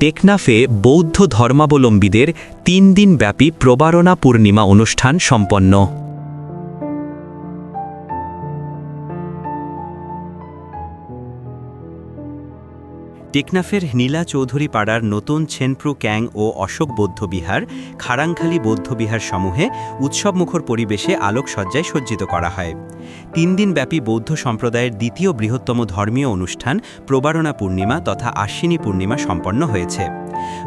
টেকনাফে বৌদ্ধ ধর্মাবলম্বীদের তিন দিনব্যাপী প্রবারণা পূর্ণিমা অনুষ্ঠান সম্পন্ন। টেকনাফের নীলা চৌধুরী পাড়ার নতুন ছেনপ্রু ক্যাং ও অশোক বৌদ্ধবিহার খারাংখালী বৌদ্ধবিহার সমূহে উৎসবমুখর পরিবেশে আলোকসজ্জায় সজ্জিত করা হয়। তিন দিনব্যাপী বৌদ্ধ সম্প্রদায়ের দ্বিতীয় বৃহত্তম ধর্মীয় অনুষ্ঠান প্রবারণা পূর্ণিমা তথা আশ্বিনী পূর্ণিমা সম্পন্ন হয়েছে।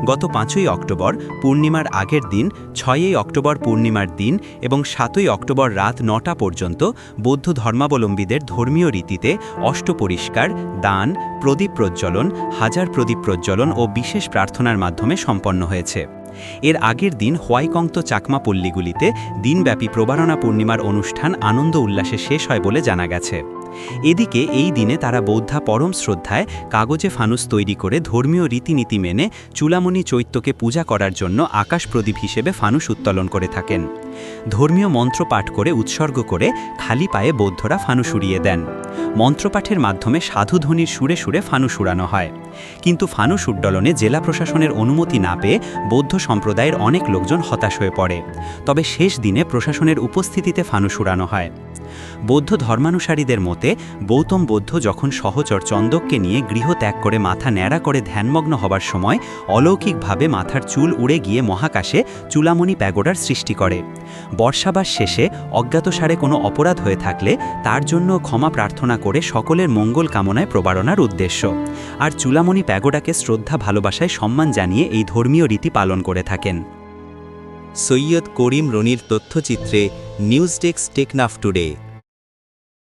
গত পাঁচই অক্টোবর পূর্ণিমার আগের দিন, ছয়ই অক্টোবর পূর্ণিমার দিন এবং সাতই অক্টোবর রাত নটা পর্যন্ত বৌদ্ধ ধর্মাবলম্বীদের ধর্মীয় রীতিতে অষ্টপরিষ্কার দান, প্রদীপ প্রজ্বলন, হাজার প্রদীপ প্রজ্বলন ও বিশেষ প্রার্থনার মাধ্যমে সম্পন্ন হয়েছে। এর আগের দিন হোয়াইকংত চাকমা পল্লীগুলিতে দিনব্যাপী প্রবারণা পূর্ণিমার অনুষ্ঠান আনন্দ উল্লাসে শেষ হয় বলে জানা গেছে। এদিকে এই দিনে তারা বৌদ্ধা পরম শ্রদ্ধায় কাগজে ফানুস তৈরি করে ধর্মীয় রীতিনীতি মেনে চুলামণি চৈত্যকে পূজা করার জন্য আকাশ প্রদীপ হিসেবে ফানুস উত্তোলন করে থাকেন। ধর্মীয় মন্ত্র পাঠ করে উৎসর্গ করে খালি পায়ে বৌদ্ধরা ফানুস উড়িয়ে দেন। মন্ত্রপাঠের মাধ্যমে সাধুধ্বনির সুরে সুরে ফানুস উড়ানো হয়। কিন্তু ফানুস উড্ডলনে জেলা প্রশাসনের অনুমতি না পেয়ে বৌদ্ধ সম্প্রদায়ের অনেক লোকজন হতাশ হয়ে পড়ে। তবে শেষ দিনে প্রশাসনের উপস্থিতিতে ফানুস উড়ানো হয়। বৌদ্ধ ধর্মানুসারীদের মতে, গৌতম বৌদ্ধ যখন সহচর চন্দককে নিয়ে গৃহ ত্যাগ করে মাথা ন্যাড়া করে ধ্যানমগ্ন হবার সময় অলৌকিকভাবে মাথার চুল উড়ে গিয়ে মহাকাশে চুলামণি প্যাগোডার সৃষ্টি করে। বর্ষাবাস শেষে অজ্ঞাতসারে কোনো অপরাধ হয়ে থাকলে তার জন্য ক্ষমা প্রার্থনা করে সকলের মঙ্গল কামনায় প্রবারণার উদ্দেশ্য। আর চুলামণি প্যাগোডাকে শ্রদ্ধা, ভালোবাসায় সম্মান জানিয়ে এই ধর্মীয় রীতি পালন করে থাকেন। সৈয়দ করিম রনির তথ্যচিত্রে নিউজ ডেস্ক টেকনাফ টুডে।